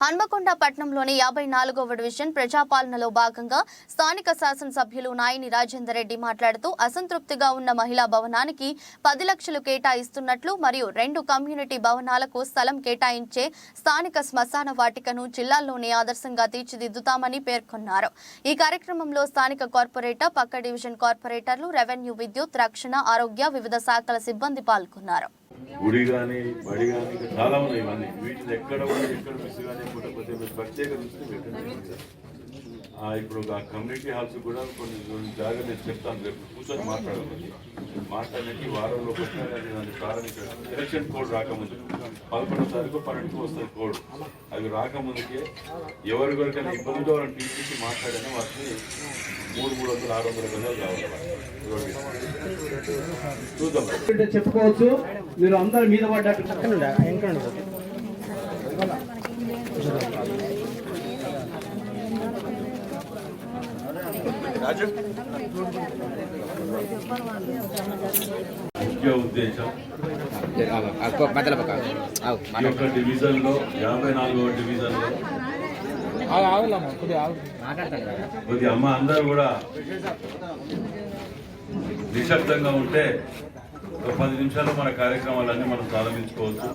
హన్మకొండ పట్టణంలోని యాభై నాలుగవ డివిజన్ ప్రజాపాలనలో భాగంగా స్థానిక శాసనసభ్యులు నాయని రాజేందర్ రెడ్డి మాట్లాడుతూ అసంతృప్తిగా ఉన్న మహిళా భవనానికి పది లక్షలు కేటాయిస్తున్నట్లు మరియు రెండు కమ్యూనిటీ భవనాలకు స్థలం కేటాయించే స్థానిక శ్మశాన వాటికను జిల్లాల్లోనే ఆదర్శంగా తీర్చిదిద్దుతామని పేర్కొన్నారు. ఈ కార్యక్రమంలో స్థానిక కార్పొరేటర్ పక్క డివిజన్ కార్పొరేటర్లు రెవెన్యూ విద్యుత్ రక్షణ ఆరోగ్య వివిధ శాఖల సిబ్బంది పాల్గొన్నారు. గుడి కానీ బడి కానీ ఇంకా చాలా ఉన్నాయి ఇవన్నీ. వీటిని ఎక్కడ ఉన్నాయి ఎక్కడ మిస్ కానీ కొట్టకపోతే మీరు ప్రత్యేక దృష్టి పెట్టండి. ఇప్పుడు ఆ కమ్యూనిటీ హాల్స్ కూడా కొన్ని జాగ్రత్త నేను చెప్తాను రేపు కూర్చొని మాట్లాడాలి మాట్లాడడానికి వారంలో వచ్చినా దాన్ని ప్రారంభించడం ఎలక్షన్ కోడ్ రాకముందు పదకొండో తారీఖు పన్నెండుకు వస్తుంది కోడ్ అవి రాకముందుకే ఎవరికొరికైనా ఇబ్బందితో వాళ్ళని పిలిపించి మాట్లాడినా వాటిని మూడు మూడు వందలు ఆరు వందల గంటలు కావాలి చూద్దాం చెప్పుకోవచ్చు. మీరు అందరు మీద పడ్డట్టు ముఖ్య ఉద్దేశం ఈ యొక్క డివిజన్లో యాభై నాలుగవ డివిజన్లో మాట్లాడతాను కదా. కొద్ది అమ్మ అందరూ కూడా నిశ్శబ్దంగా ఉంటే ఒక పది నిమిషాల్లో మన కార్యక్రమాలన్నీ మనం ప్రారంభించుకోవచ్చు.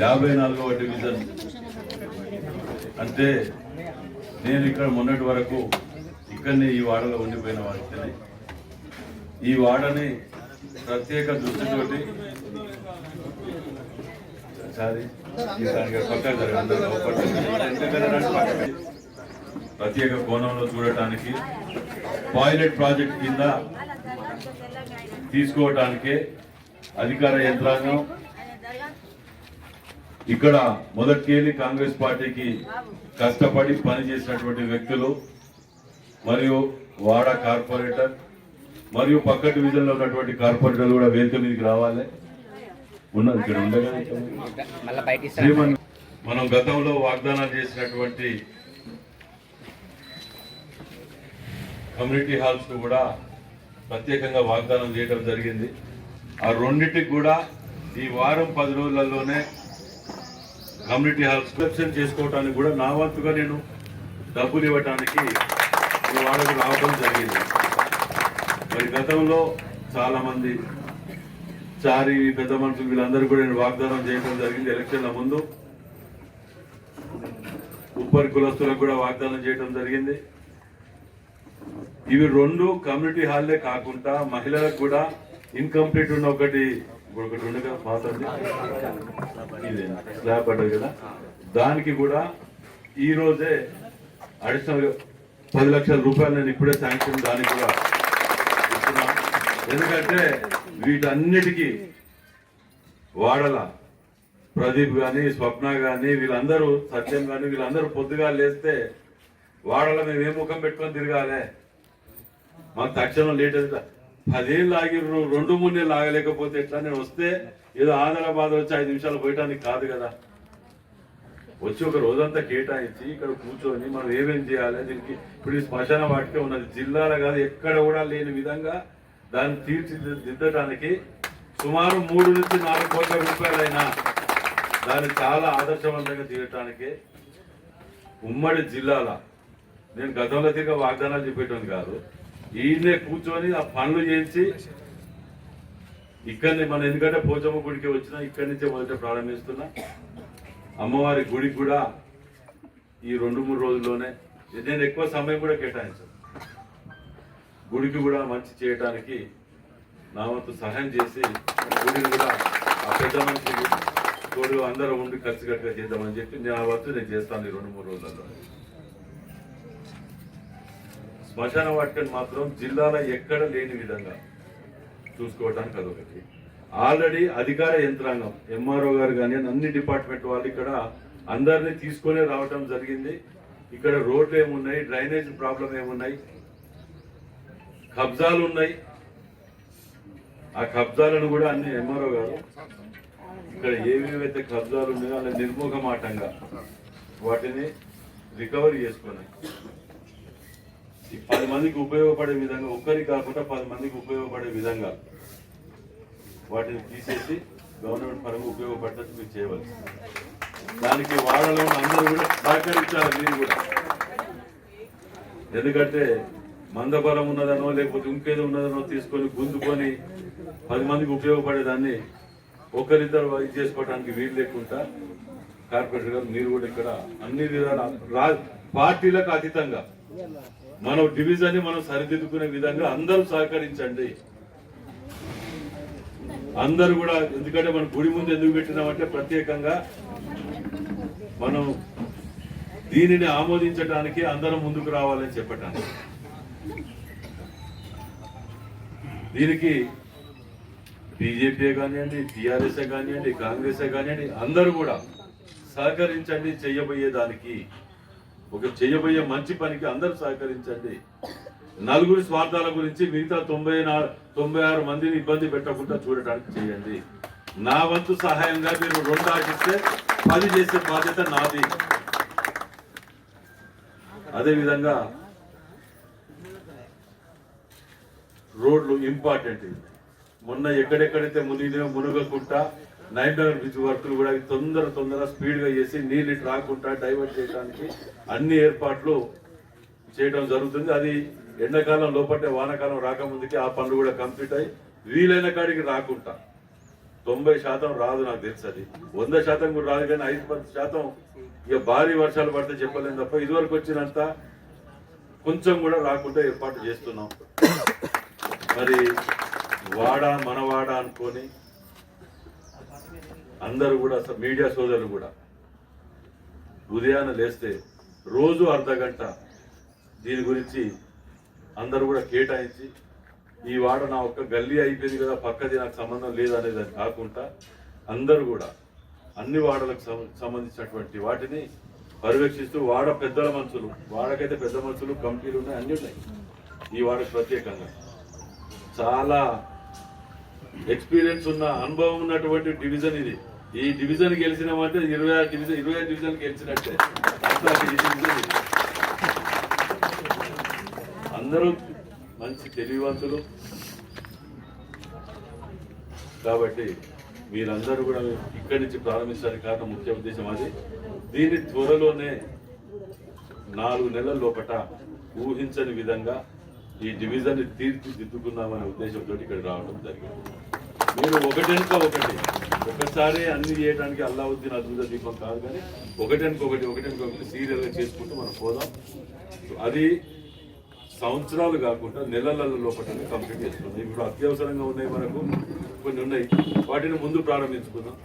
యాభై నాలుగవ డివిజన్ అంటే నేను ఇక్కడ మొన్నటి వరకు ఇక్కడనే ఈ వాడలో ఉండిపోయిన వాడిని. ఈ వాడని ప్రత్యేక దృష్టితోటి సారీ ఎంత ప్రత్యేక కోణంలో చూడటానికి టాయిలెట్ ప్రాజెక్ట్ కింద తీసుకోవటానికే అధికార యంత్రాంగం ఇక్కడ మొదటికెళ్ళి కాంగ్రెస్ పార్టీకి కష్టపడి పనిచేసినటువంటి వ్యక్తులు మరియు వాడ కార్పొరేటర్ మరియు పక్క డివిజన్లో ఉన్నటువంటి కార్పొరేటర్లు కూడా వేదిక మీదకి రావాలి. ఉన్నది ఇక్కడ ఉండగా మనం గతంలో వాగ్దానాలు చేసినటువంటి కమ్యూనిటీ హాల్స్ కూడా ప్రత్యేకంగా వాగ్దానం చేయడం జరిగింది. ఆ రెండింటికి కూడా ఈ వారం పది రోజులలోనే కమ్యూనిటీ హాల్స్ కలెక్షన్ చేసుకోవడానికి కూడా నా వంతుగా నేను డబ్బులు ఇవ్వటానికి వాళ్ళకు రావడం జరిగింది. మరి గతంలో చాలా మంది చారి పెద్ద మనుషులు వీళ్ళందరూ కూడా నేను వాగ్దానం చేయడం జరిగింది ఎలక్షన్ల ముందు. ఉప్పరి కులస్తులకు కూడా వాగ్దానం చేయడం జరిగింది. ఇవి రెండు కమ్యూనిటీ హాల్లే కాకుండా మహిళలకు కూడా ఇన్కంప్లీట్ ఉన్న ఒకటి ఇప్పుడు ఒకటి ఉండగా పాతండి ఇది స్లాబ్ పడ్డది కదా. దానికి కూడా ఈ రోజే అడిషనల్ పది లక్షల రూపాయలు నేను ఇప్పుడే శాంక్షన్ దానికి కూడా ఇస్తున్నా. ఎందుకంటే వీటన్నిటికీ వాడల ప్రదీప్ కానీ స్వప్న కానీ వీళ్ళందరూ సత్యం కానీ వీళ్ళందరూ పొద్దుగా లేస్తే వాడల మేము ఏ ముఖం పెట్టుకొని తిరగాలే. మాకు తక్షణం లేట్ పదేళ్ళు ఆగిర్రు రెండు మూడు నెలలు ఆగలేకపోతే ఎట్లా? నేను వస్తే ఏదో ఆదరాబాద్ వచ్చి ఐదు నిమిషాలు పోయటానికి కాదు కదా. వచ్చి ఒక రోజంతా కేటాయించి ఇక్కడ కూర్చొని మనం ఏమేం చేయాలి దీనికి ఇప్పుడు ఈ శ్మశాన వాటికే ఉన్నది. జిల్లాలో కాదు ఎక్కడ కూడా లేని విధంగా దాన్ని తీర్చిదిద్దటానికి సుమారు మూడు నుంచి నాలుగు కోట్ల రూపాయలైనా దాన్ని చాలా ఆదర్శవంతంగా తీయటానికి ఉమ్మడి జిల్లాల నేను గతంలో తిరిగి వాగ్దానాలు చెప్పేటోని కాదు ఈయనే కూర్చొని ఆ పనులు చేసి ఇక్కడనే మన ఎందుకంటే పోచమ్మ గుడికి వచ్చినా ఇక్కడి నుంచే మొదట ప్రారంభిస్తున్నా. అమ్మవారి గుడికి కూడా ఈ రెండు మూడు రోజుల్లోనే నేను ఎక్కువ సమయం కూడా కేటాయించాను. గుడికి కూడా మంచి చేయడానికి నా వంతు సహాయం చేసి గుడిని కూడా ఆ పెద్ద మనిషి తోడు అందరూ ఉండి కలిసికట్టుగా చేద్దామని చెప్పి నేను ఆ వంతు నేను చేస్తాను ఈ రెండు మూడు రోజులలో. శ్మశాన వాటికని మాత్రం జిల్లాలో ఎక్కడ లేని విధంగా చూసుకోవడానికి అదొకటి. ఆల్రెడీ అధికార యంత్రాంగం ఎంఆర్ఓ గారు కానీ అన్ని డిపార్ట్మెంట్ వాళ్ళు ఇక్కడ అందరినీ తీసుకొని రావటం జరిగింది. ఇక్కడ రోడ్లు ఏమున్నాయి డ్రైనేజ్ ప్రాబ్లం ఏమున్నాయి కబ్జాలు ఉన్నాయి. ఆ కబ్జాలను కూడా అన్ని ఎంఆర్ఓ గారు ఇక్కడ ఏవేవైతే కబ్జాలు ఉన్నాయో అలా నిర్ముఖమాటంగా వాటిని రికవరీ చేసుకున్నాయి. ఈ పది మందికి ఉపయోగపడే విధంగా ఒక్కరికి కాకుండా పది మందికి ఉపయోగపడే విధంగా వాటిని తీసేసి గవర్నమెంట్ పరంగా ఉపయోగపడ్డట్టు మీరు చేయవలసి దానికి వాడలో అందరూ కూడా సహకరించాలి మీరు కూడా. ఎందుకంటే మందబలం ఉన్నదనో లేకపోతే ఇంకేదో ఉన్నదనో తీసుకొని గుంజుకొని పది మందికి ఉపయోగపడేదాన్ని ఒకరిద్దరు ఇది చేసుకోవడానికి వీలు లేకుండా కార్పొరేటర్ గారు మీరు కూడా ఇక్కడ అన్ని విధాల రా- పార్టీలకు అతీతంగా మన డివిజన్ మనం సరిదిద్దుకునే విధంగా అందరూ సహకరించండి. అందరూ కూడా ఎందుకంటే మనం గుడి ముందు ఎందుకు పెట్టినామంటే ప్రత్యేకంగా మనం దీనిని ఆమోదించడానికి అందరం ముందుకు రావాలని చెప్పటానికి. దీనికి బీజేపీ కానివ్వండి టీఆర్ఎస్ఏ కానివ్వండి కాంగ్రెస్ కానివ్వండి అందరూ కూడా సహకరించండి చెయ్యబోయేదానికి ఒక చేయబోయే మంచి పనికి అందరూ సహకరించండి. నలుగురి స్వార్థాల గురించి మిగతా తొంభై నా- తొంభై ఆరు మందిని ఇబ్బంది పెట్టకుండా చూడటానికి చేయండి. నా వంతు సహాయంగా మీరు రెండు ఆశిస్తే పది చేసే బాధ్యత నాది. అదేవిధంగా రోడ్లు ఇంపార్టెంట్. మొన్న ఎక్కడెక్కడైతే మునిగిన మునగకుండా నైట్ బ్రిడ్జ్ వర్క్లు కూడా తొందర తొందర స్పీడ్గా చేసి నీళ్ళు ఇటు రాకుండా డైవర్ట్ చేయడానికి అన్ని ఏర్పాట్లు చేయడం జరుగుతుంది. అది ఎండాకాలం లోపటే వానాకాలం రాకముందుకే ఆ పనులు కూడా కంప్లీట్ అయ్యి వీలైన కాడికి రాకుండా. తొంభై శాతం రాదు నాకు తెలుసు అది. వంద శాతం కూడా రాదు కానీ ఐదు పది శాతం ఇక భారీ వర్షాలు పడితే చెప్పలేము తప్ప ఇదివరకు వచ్చినంత కొంచెం కూడా రాకుండా ఏర్పాటు చేస్తున్నాం. మరి వాడ మనవాడ అనుకొని అందరూ కూడా మీడియా సోదరులు కూడా ఉదయాన్నే లేస్తే రోజు అర్ధ గంట దీని గురించి అందరూ కూడా కేటాయించి ఈ వాడ నా ఒక్క గల్లీ అయిపోయింది కదా పక్కది నాకు సంబంధం లేదనేది అనేది కాకుండా అందరూ కూడా అన్ని వాడలకు సం- సంబంధించినటువంటి వాటిని పర్యవేక్షిస్తూ వాడ పెద్దల మనుషులు వాడకైతే పెద్ద మనుషులు కమిటీలు ఉన్నాయి అన్నీ ఉన్నాయి. ఈ వాడకు ప్రత్యేకంగా. చాలా ఎక్స్పీరియన్స్ ఉన్న అనుభవం ఉన్నటువంటి డివిజన్ ఇది. ఈ డివిజన్ గెలిచినామంటే ఇరవై ఆరు డివిజన్ ఇరవై ఆరు డివిజన్ గెలిచినట్టే. అందరూ మంచి తెలివివంతులు. కాబట్టి మీరందరూ కూడా ఇక్కడి నుంచి ప్రారంభించడానికి కారణం ముఖ్య ఉద్దేశం అది. దీని త్వరలోనే నాలుగు నెలల లోపల ఊహించని విధంగా ఈ డివిజన్ తీర్చిదిద్దుకుందామనే ఉద్దేశంతో ఇక్కడ రావడం జరిగింది. మీరు ఒకటెనుక ఒకటి. ఒకసారి అన్ని చేయడానికి అల్లావుద్దీన్ అద్భుత దీపం కాదు కానీ ఒకటెనుకొకటి ఒకటి సీరియల్గా చేసుకుంటూ మనం పోదాం. అది సంవత్సరాలు కాకుండా నెలల లోపలనే కంప్లీట్ చేసుకుందాం. ఇప్పుడు అత్యవసరంగా ఉన్నాయి మనకు. కొన్ని ఉన్నాయి. వాటిని ముందు ప్రారంభించుకుందాం.